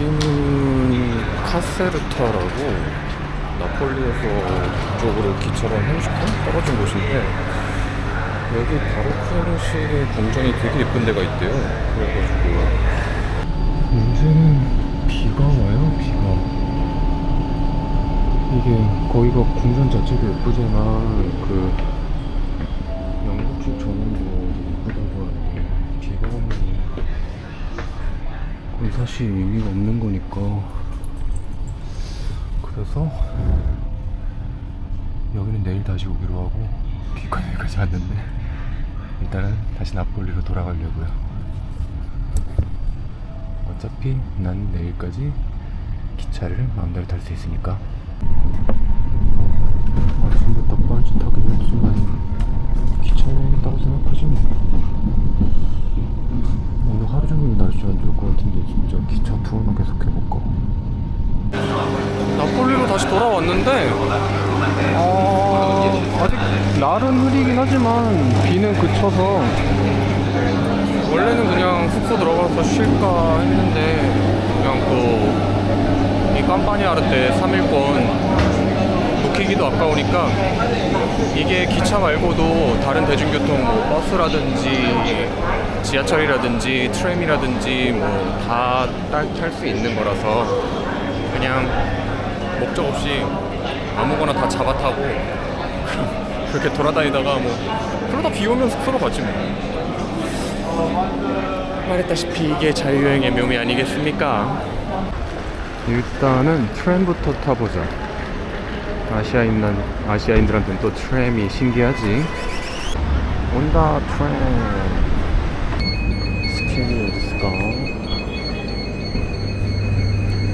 여기는 카세르타라고 나폴리에서 북쪽으로 기차로 한 30분 떨어진 곳인데 여기 바로크형식의 궁전이 되게 예쁜 데가 있대요. 그래가지고 문제는 비가 와요. 비가. 이게 거기가 궁전 자체도 예쁘지만 그 사실 의미가 없는 거니까. 그래서 여기는 내일 다시 오기로 하고 비가 여기까지 왔는데 일단은 다시 나폴리로 돌아가려고요. 어차피 난 내일까지 기차를 마음대로 탈 수 있으니까 아침부터 뻘짓하긴 했지만 기차에 있다고 생각하지 뭐 오늘 하루 종일 날씨 안 좋을 것 같은데 진짜 기차 투어나 계속 해볼까? 나폴리로 다시 돌아왔는데 어, 아직 날은 흐리긴 하지만 비는 그쳐서 원래는 그냥 숙소 들어가서 쉴까 했는데 그냥 또 이 깜파니아르 때 3일권 묵히기도 아까우니까 이게 기차 말고도 다른 대중교통 뭐 버스라든지 지하철이라든지 트램이라든지 뭐 다 탈 수 있는 거라서 그냥 목적 없이 아무거나 다 잡아 타고 그렇게 돌아다니다가 뭐 그러다 비 오면 숙소로 가지 뭐 말했다시피 이게 자유여행의 묘미 아니겠습니까? 일단은 트램부터 타보자. 아시아인 아시아인들한테는 또 트램이 신기하지. 온다 트램. 스캔이 어디 있을까?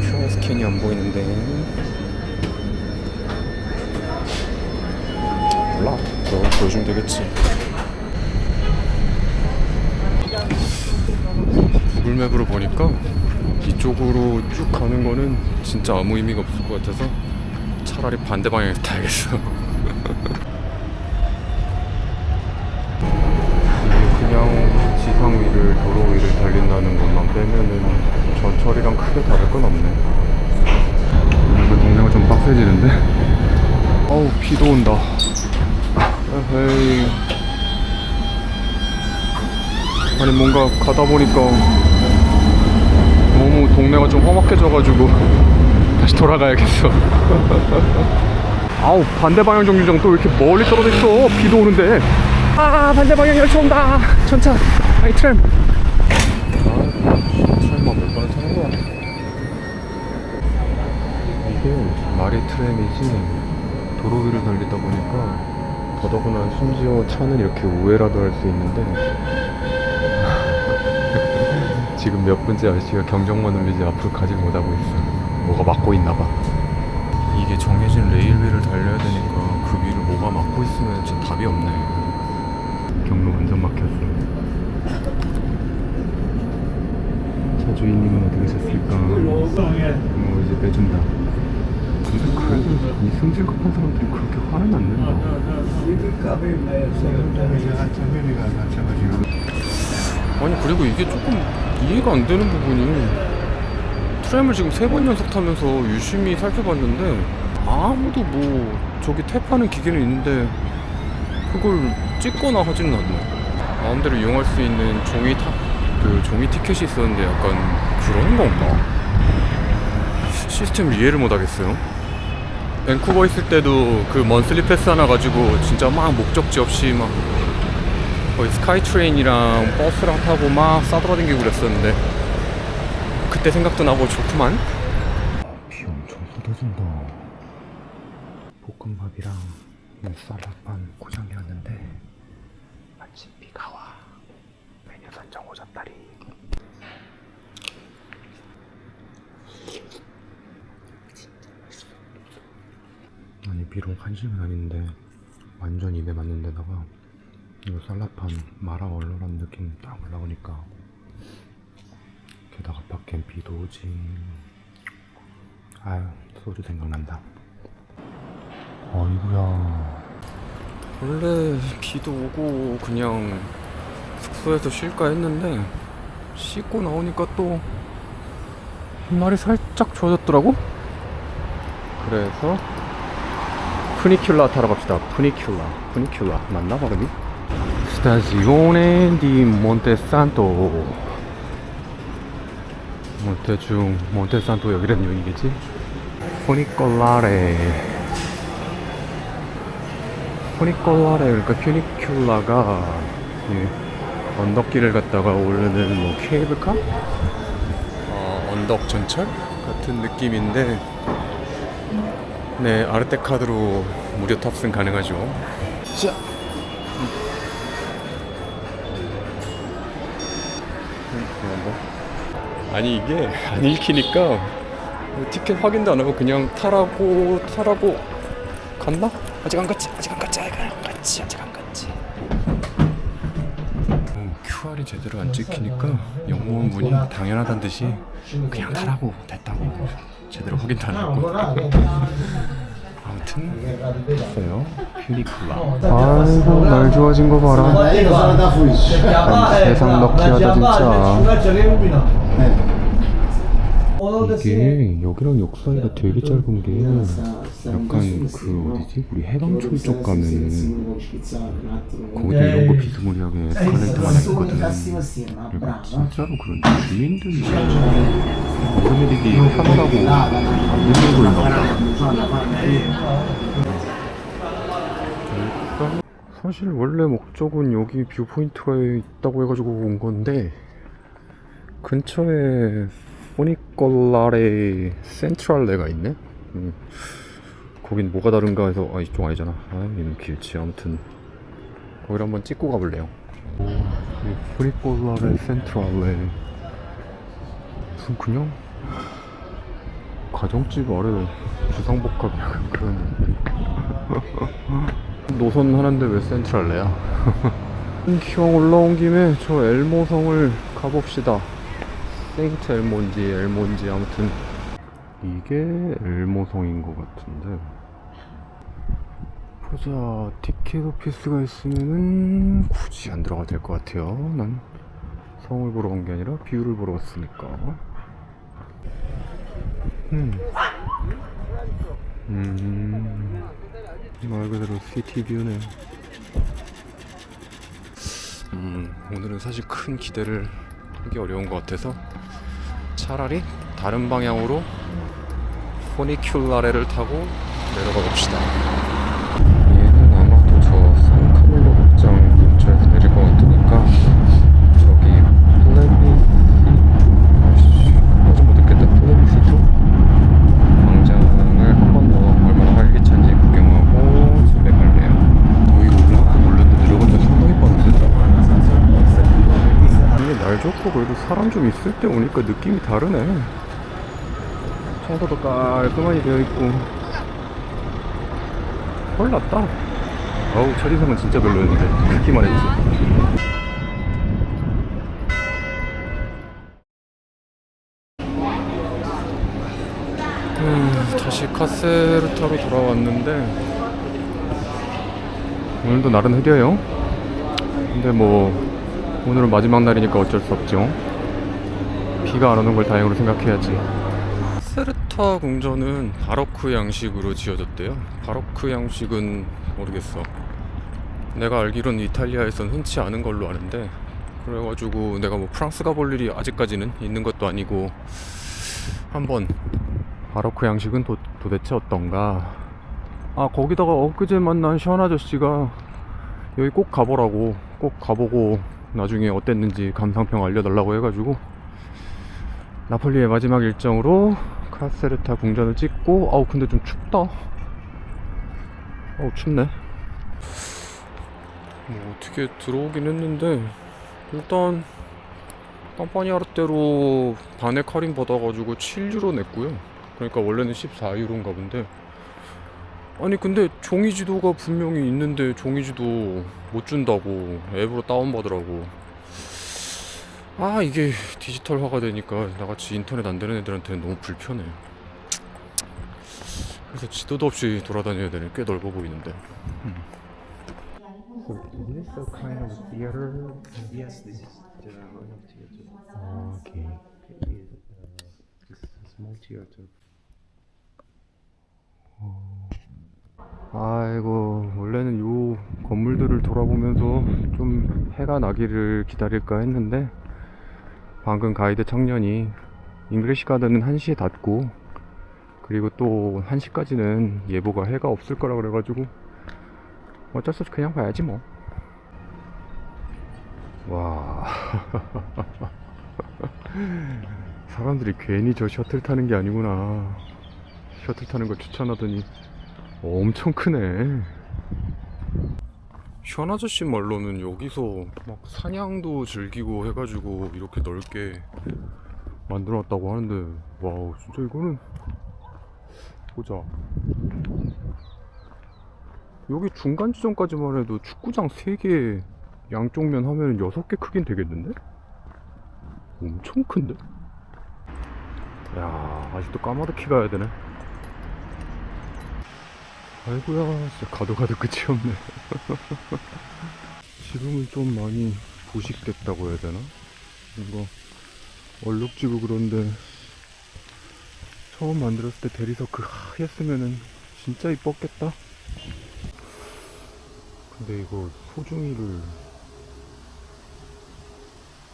트램 스캔이 안 보이는데. 몰라. 너 보여주면 되겠지. 구글맵으로 보니까 이쪽으로 쭉 가는 거는 진짜 아무 의미가 없을 것 같아서 차라리 반대 방향에서 타야겠어. 그냥 지상 위를 도로 위를 달린다는 것만 빼면은 전철이랑 크게 다를 건 없네. 오늘 동네가 좀 빡세지는데? 어우 비도 온다. 에헤이. 아니 뭔가 가다 보니까 너무 동네가 좀 험악해져가지고 다시 돌아가야겠어. 아우 반대 방향 정류장 또 왜 이렇게 멀리 떨어져 있어? 비도 오는데. 아 반대 방향 열차 온다. 전차. 아니 트램. 아 말이 트램이지 도로 위를 달리다 보니까 더더구나 심지어 차는 이렇게 우회라도 할 수 있는데 지금 몇 분째 아저씨가 경적만 울리지 앞으로 가질 못하고 있어. 뭐가 막고 있나 봐. 이게 정해진 레일위를 달려야 되니까 그 위를 뭐가 막고 있으면 진짜 답이 없네. 경로 완전 막혔어. 차 주인님은 어디 계셨을까? 뭐 이제 빼준다. 근데 그래도 이 승질 급한 사람들이 그렇게 화는 안 낸다. 아니 그리고 이게 조금 이해가 안 되는 부분이 트램을 지금 세 번 연속 타면서 유심히 살펴봤는데 아무도 뭐 저기 탭하는 기계는 있는데 그걸 찍거나 하지는 않네 마음대로 이용할 수 있는 종이 타, 그 종이 티켓이 있었는데 약간 그런 건가? 시스템 이해를 못 하겠어요 밴쿠버 있을 때도 그 먼슬리 패스 하나 가지고 진짜 막 목적지 없이 막 거의 스카이트레인이랑 버스랑 타고 막 싸돌아다니고 그랬었는데 그때 생각도 나고 좋구만. 비 엄청 쏟아진다. 볶음밥이랑 쌀밥만 고장이었는데 마침 비가 와. 메뉴 선정 오졌다리. 아니 비록 한식은 아닌데 완전 입에 맞는 데다가 이거 쌀라판 마라 얼얼한 느낌 딱 올라오니까 게다가 밖엔 비도 오지. 아유 소주 생각난다. 어이구야. 원래 비도 오고 그냥 숙소에서 쉴까 했는데 씻고 나오니까 또 날이 살짝 좋아졌더라고? 그래서 푸니큘라 타러 갑시다. 푸니큘라. 푸니큘라. 맞나 발음이? 스타지오네 디 몬테산토 몬테중 몬테산토 여기란 얘기겠지? 푸니콜라레 푸니콜라레 그러니까 퓨니큘라가 예, 언덕길을 갔다가 오르는 뭐 케이블카? 어, 언덕 전철 같은 느낌인데 네 아르테 카드로 무료 탑승 가능하죠. 자. 아니 이게 안 읽히니까 티켓 확인도 안 하고 그냥 타라고 타라고 갔나? 아직 안 갔지? 아직 안 갔지? 아직 안 갔지? 아직 안 갔지? QR이 제대로 안 찍히니까 영무원분이 당연하다는 듯이 그냥 타라고 됐다고 제대로 확인도 안 하고. 아무튼 있어요. 퓨니클라. 아이고 날 좋아진 거 봐라. 세상 럭키하다 진짜 이게 여기랑 역 사이가 되게 짧은 게 약간 그 어디지? 우리 해방촌 쪽 가면은 거기도 이런 거 비스무리하게 스칼레이트 하나 있거든 그러니까 진짜로 그런 주민들이 어른들이 편하다고 안 믿는 거인가 보다 사실 원래 목적은 여기 뷰포인트가 있다고 해가지고 온 건데 근처에 포니콜라레 센트럴레가 있네? 음. 거긴 뭐가 다른가 해서 아 이쪽 아니잖아. 아 여기는 길치. 아무튼 거기를 한번 찍고 가볼래요. 이 포니콜라레 센트럴레 무슨 그냥 가정집 아래 주상복합 약간 그런 노선 하는데 왜 센트럴레야? 기왕 올라온 김에 저 엘모성을 가봅시다 세인트 엘몬지 엘몬지 아무튼. 이게 엘모성인 것 같은데. 보자. 티켓 오피스가 있으면은 굳이 안 들어가도 될것 같아요. 난 성을 보러 온 게 아니라 뷰를 보러 왔으니까. 음. 음. 말 그대로 시티 뷰네. 음, 오늘은 사실 큰 기대를 하기 어려운 것 같아서 차라리 다른 방향으로 포니큘라레를 타고 내려가 봅시다. 좀 있을 때 오니까 느낌이 다르네. 청소도 깔끔하게 되어 있고. 헐 났다. 어우 첫인상은 진짜 별로였는데 듣기만 했지. 음, 다시 카세르타로 돌아왔는데 오늘도 날은 흐려요. 근데 뭐 오늘은 마지막 날이니까 어쩔 수 없죠. 비가 안 오는 걸 다행으로 생각해야지. 세르타 궁전은 바로크 양식으로 지어졌대요. 바로크 양식은 모르겠어. 내가 알기로는 이탈리아에선 흔치 않은 걸로 아는데 그래가지고 내가 뭐 프랑스 가볼 일이 아직까지는 있는 것도 아니고 한번 바로크 양식은 도, 도대체 어떤가 아 거기다가 엊그제 만난 시원 아저씨가 여기 꼭 가보라고 꼭 가보고 나중에 어땠는지 감상평 알려달라고 해가지고 나폴리의 마지막 일정으로 카세르타 궁전을 찍고 아우 근데 좀 춥다. 어우 춥네. 뭐 어떻게 들어오긴 했는데 일단 깜파니아르대로 반액 할인 받아가지고 7유로 냈고요. 그러니까 원래는 14유로인가 본데. 아니 근데 종이 지도가 분명히 있는데 종이 지도 못 준다고 앱으로 다운받으라고 아 이게 디지털화가 되니까 나같이 인터넷 안 되는 애들한테는 너무 불편해 그래서 지도도 없이 돌아다녀야 되니 꽤 넓어 보이는데. 아이고 원래는 요 건물들을 돌아보면서 좀 해가 나기를 기다릴까 했는데 방금 가이드 청년이 잉글리시 가든은 1시에 닫고 그리고 또 1시까지는 예보가 해가 없을 거라 그래가지고 어쩔 수 없이 그냥 봐야지 뭐. 와. 사람들이 괜히 저 셔틀 타는 게 아니구나. 셔틀 타는 걸 추천하더니 엄청 크네. 션 아저씨 말로는 여기서 막 사냥도 즐기고 해가지고 이렇게 넓게 만들어 놨다고 하는데 와우 진짜 이거는 보자 여기 중간 지점까지만 해도 축구장 3개 양쪽 면 하면 6개 크긴 되겠는데? 엄청 큰데? 야 아직도 까마득히 가야 되네 아이고야 진짜 가도 가도 끝이 없네. 지금은 좀 많이 부식됐다고 해야 되나? 뭔가 얼룩지고 그런데 처음 만들었을 때 대리석 그 하였으면은 진짜 이뻤겠다. 근데 이거 소중이를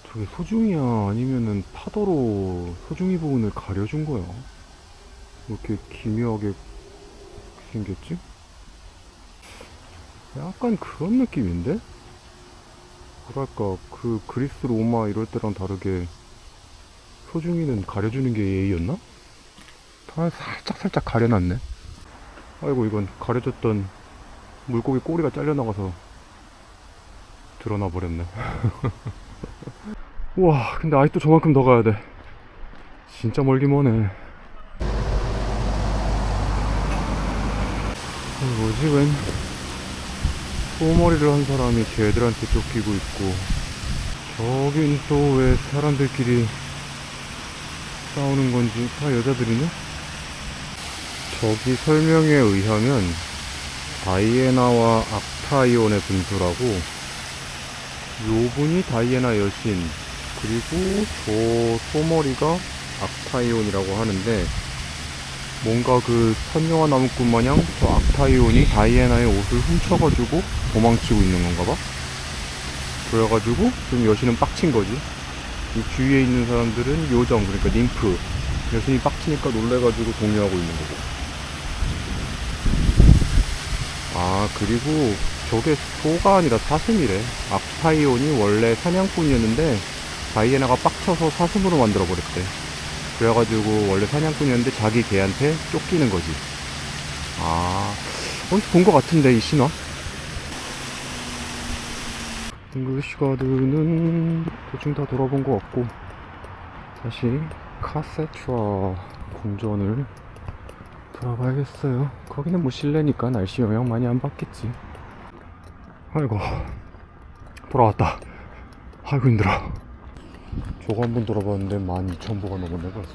저게 소중이야? 아니면은 파도로 소중이 부분을 가려준 거야? 왜 이렇게 기묘하게 생겼지? 약간 그런 느낌인데? 뭐랄까 그 그리스 로마 이럴 때랑 다르게 소중이는 가려주는 게 예의였나? 다 살짝 살짝 가려놨네 아이고 이건 가려졌던 물고기 꼬리가 잘려나가서 드러나 버렸네 우와 근데 아직도 저만큼 더 가야 돼 진짜 멀긴 머네 뭐지 웬 소머리를 한 사람이 개들한테 쫓기고 있고 저긴 또 왜 사람들끼리 싸우는 건지 다 여자들이네? 저기 설명에 의하면 다이애나와 악타이온의 분수라고 요 분이 다이애나 여신 그리고 저 소머리가 악타이온이라고 하는데 뭔가 그 선녀와 나무꾼 마냥 저 스타이온이 다이애나의 옷을 훔쳐가지고 도망치고 있는 건가 봐. 그래가지고 좀 여신은 빡친 거지. 이 주위에 있는 사람들은 요정 그러니까 님프. 여신이 빡치니까 놀래가지고 동요하고 있는 거고. 아 그리고 저게 소가 아니라 사슴이래. 악타이온이 원래 사냥꾼이었는데 다이애나가 빡쳐서 사슴으로 만들어 버렸대. 그래가지고 원래 사냥꾼이었는데 자기 개한테 쫓기는 거지. 아, 어디서 본 것 같은데 이 신화? 잉글리시 가드는 대충 다 돌아본 것 같고 다시 카세트와 궁전을 돌아봐야겠어요. 거기는 뭐 실내니까 날씨 영향 많이 안 받겠지. 아이고 돌아왔다. 아이고 힘들어. 저거 한 번 돌아봤는데 12,000보가 넘었네 벌써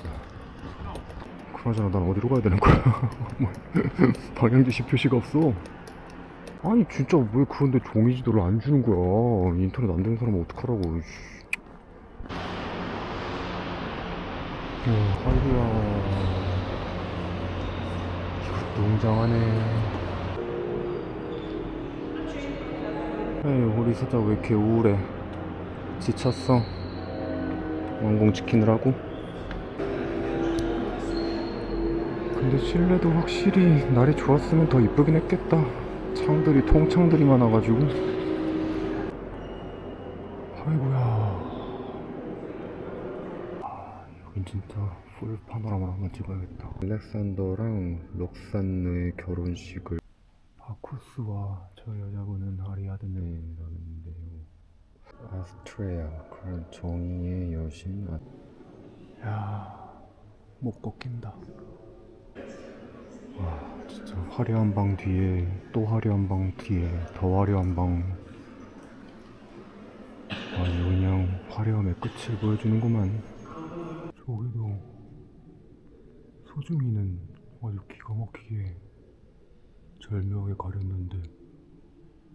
그나저나 난 어디로 가야 되는 거야? 뭐, 방향지시 표시가 없어. 아니 진짜 왜 그런데 종이 지도를 안 주는 거야? 인터넷 안 되는 사람은 어떡하라고. 씨. 어, 아이고야. 이것도 웅장하네. 에이 우리 사자 왜 이렇게 우울해? 지쳤어? 왕궁 지키느라고 근데 실내도 확실히 날이 좋았으면 더 이쁘긴 했겠다. 창들이 통창들이 많아가지고. 아이고야. 아, 여긴 진짜 풀 파노라마를 한번 찍어야겠다. 알렉산더랑 록산느의 결혼식을. 바쿠스와 저 여자분은 아리아드네라는데요. 아스트레아 그런 정의의 여신. 아... 야못 꺾인다 와 진짜 화려한 방 뒤에 또 화려한 방 뒤에 더 화려한 방 아니 그냥 화려함의 끝을 보여주는구만 저기도 소중이는 아주 기가 막히게 절묘하게 가렸는데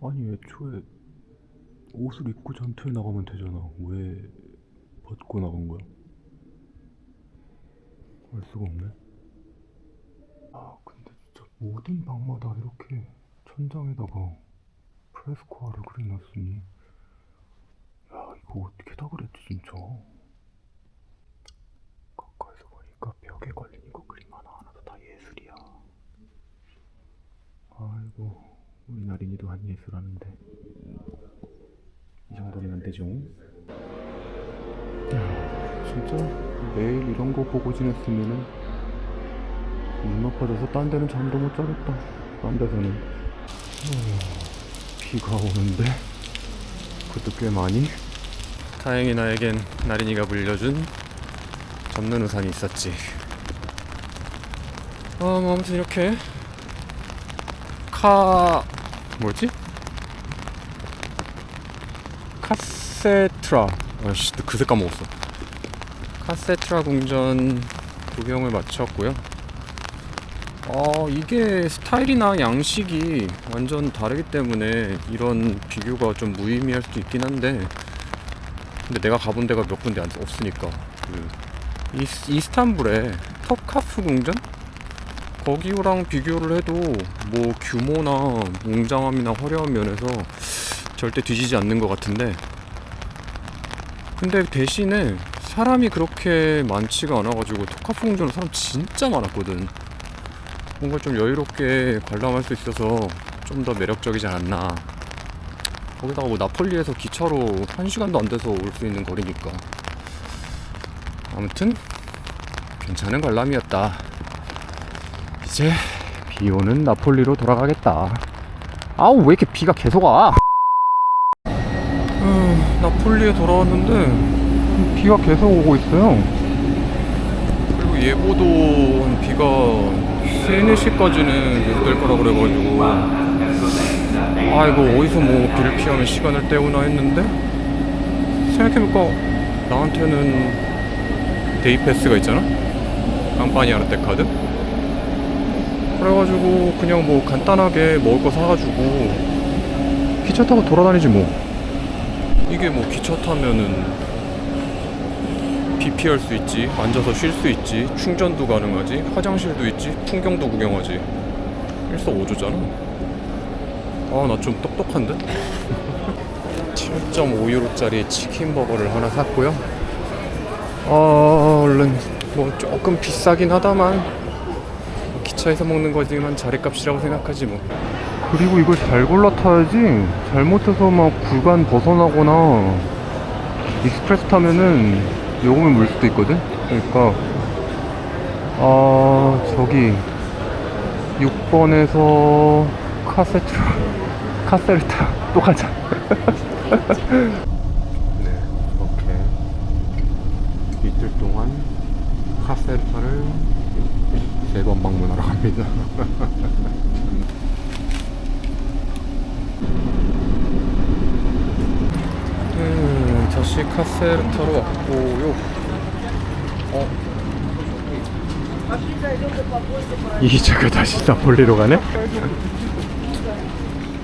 아니 애초에 옷을 입고 전투에 나가면 되잖아. 왜 벗고 나간 거야? 알 수가 없네. 모든 방마다 이렇게 천장에다가 프레스코아를 그려놨으니, 야, 이거 어떻게 다 그랬지, 진짜. 가까이서 보니까 벽에 걸린 이거 그림 하나 하나도 다 예술이야. 아이고, 우리 나린이도 한 예술하는데. 이 정도면 안 되죠? 야, 진짜 매일 이런 거 보고 지냈으면은 눈 아파져서 딴 데는 잠도 못 자겠다. 딴 데서는 어, 비가 오는데 그것도 꽤 많이. 다행히 나에겐 나린이가 물려준 접는 우산이 있었지. 아, 뭐 아무튼 이렇게 카 뭐지? 카세트라 아씨 그새 까먹었어 카세트라 궁전 구경을 마쳤고요 어 이게 스타일이나 양식이 완전 다르기 때문에 이런 비교가 좀 무의미할 수도 있긴 한데 근데 내가 가본 데가 몇 군데 안- 없으니까. 그 이, 이스탄불의 톱카프 궁전? 거기랑 비교를 해도 뭐 규모나 웅장함이나 화려한 면에서 절대 뒤지지 않는 것 같은데. 근데 대신에 사람이 그렇게 많지가 않아가지고 토카프 궁전은 사람 진짜 많았거든 뭔가 좀 여유롭게 관람할 수 있어서 좀 더 매력적이지 않았나. 거기다가 뭐 나폴리에서 기차로 한 시간도 안 돼서 올 수 있는 거리니까. 아무튼 괜찮은 관람이었다. 이제 비 오는 나폴리로 돌아가겠다. 아우 왜 이렇게 비가 계속 와? 음, 나폴리에 돌아왔는데 비가 계속 오고 있어요. 그리고 예보도 한 비가 3, 4시까지는 계속될 거라 그래가지고. 아 이거 어디서 뭐 비를 피하면 시간을 때우나 했는데? 생각해보니까? 나한테는 데이 패스가 있잖아? 깜파니아르테 카드? 그래가지고 그냥 뭐 간단하게 먹을 거 사가지고. 기차 타고 돌아다니지 뭐. 이게 뭐 기차 타면은 비 피할 수 있지 앉아서 쉴 수 있지 충전도 가능하지 화장실도 있지 풍경도 구경하지. 일석오조잖아. 아 나 좀 똑똑한데? 7.5유로짜리 치킨 버거를 하나 샀고요. 어 얼른 뭐 조금 비싸긴 하다만 기차에서 먹는 거지만 자리값이라고 생각하지 뭐. 그리고 이걸 잘 골라 타야지. 잘못해서 막 구간 벗어나거나. 익스프레스 타면은 요금을 물 수도 있거든? 그러니까 아 저기 6번에서 카세트 카세르타. 또 가자. 네 이렇게 이틀 동안 카세르타를 세 번 방문하러 갑니다 음, 다시 카세르타로 왔고요. 어? 이 차가 다시 나폴리로 가네?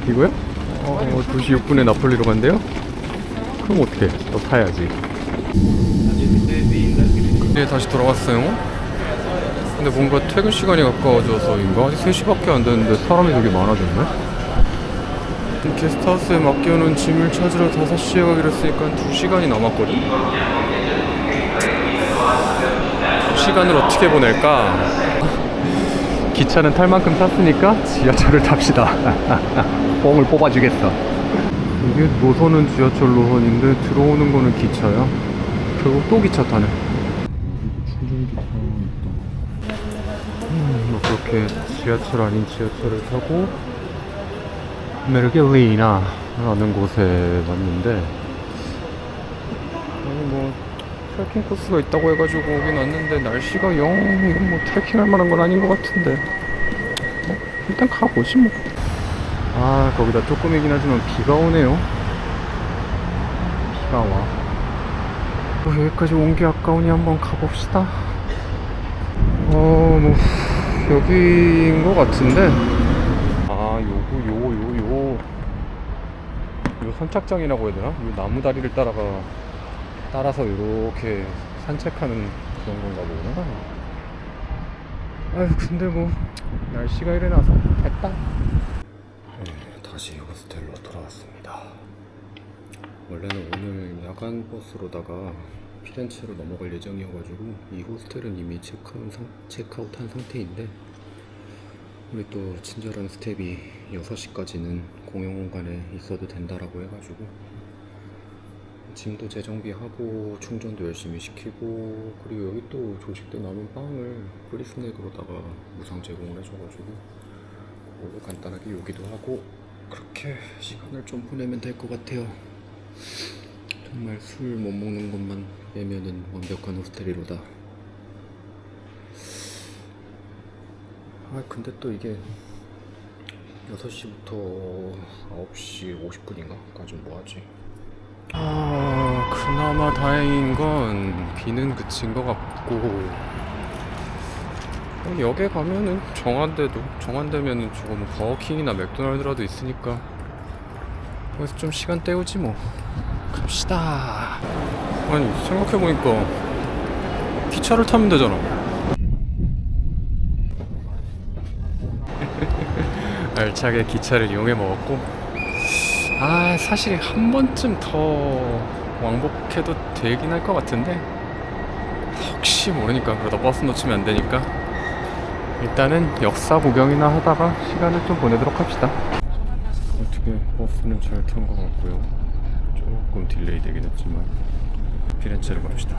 이거요? 어, 2시 6분에 나폴리로 간대요? 그럼 어떻게? 또 타야지. 네, 다시 돌아왔어요. 근데 뭔가 퇴근 시간이 가까워져서인가? 아직 3시밖에 안 됐는데 사람이 되게 많아졌네? 게스트하우스에 맡겨놓은 짐을 찾으러 5시에 가기로 했으니까 2시간이 남았거든? 시간을 어떻게 보낼까? 기차는 탈 만큼 탔으니까 지하철을 탑시다. 뽕을 뽑아주겠어. 이게 노선은 지하철 노선인데 들어오는 거는 기차야. 결국 또 기차 타네. 음, 뭐 그렇게 지하철 아닌 지하철을 타고 메르겔리나라는 곳에 왔는데 여기 뭐 트레킹 코스가 있다고 해가지고 오긴 왔는데 날씨가 영 이건 뭐 트레킹할 만한 건 아닌 것 같은데. 뭐 일단 가보지 뭐아 거기다 조금이긴 하지만 비가 오네요. 비가 와. 뭐 여기까지 온 게 아까우니 한번 가봅시다. 어뭐 여기인 것 같은데 아 요거 요 요 요 요 선착장이라고 해야 되나? 요 나무 다리를 따라가 따라서 이렇게 산책하는 그런 건가 보구나. 아유 근데 뭐 날씨가 이래놔서 됐다 네, 다시 호스텔로 돌아왔습니다 원래는 오늘 야간 버스로다가 피렌체로 넘어갈 예정이어가지고 이 호스텔은 이미 체크아웃, 상, 체크아웃한 상태인데 우리 또 친절한 스텝이 6시까지는 공용 공간에 있어도 된다라고 해가지고 짐도 재정비하고 충전도 열심히 시키고 그리고 여기 또 조식 때 남은 빵을 프리스낵으로다가 무상 제공을 해줘가지고 그걸로 간단하게 요기도 하고 그렇게 시간을 좀 보내면 될 것 같아요. 정말 술 못 먹는 것만 빼면은 완벽한 호스텔이로다 아 근데 또 이게 6시부터 9시 50분인가까지 뭐하지? 아 그나마 다행인 건 비는 그친 것 같고. 어, 역에 가면은 정한대도 정한대면은 조금 버거킹이나 맥도날드라도 있으니까. 거기서 좀 시간 때우지 뭐. 갑시다. 아니 생각해보니까 기차를 타면 되잖아 알차게 기차를 이용해 먹었고 아 사실 한 번쯤 더 왕복해도 되긴 할 것 같은데 혹시 모르니까 그러다 버스 놓치면 안 되니까. 일단은 역사 구경이나 하다가 시간을 좀 보내도록 합시다. 어떻게 버스는 잘 탄 것 같고요. 조금 딜레이 되긴 했지만 피렌체로 갑시다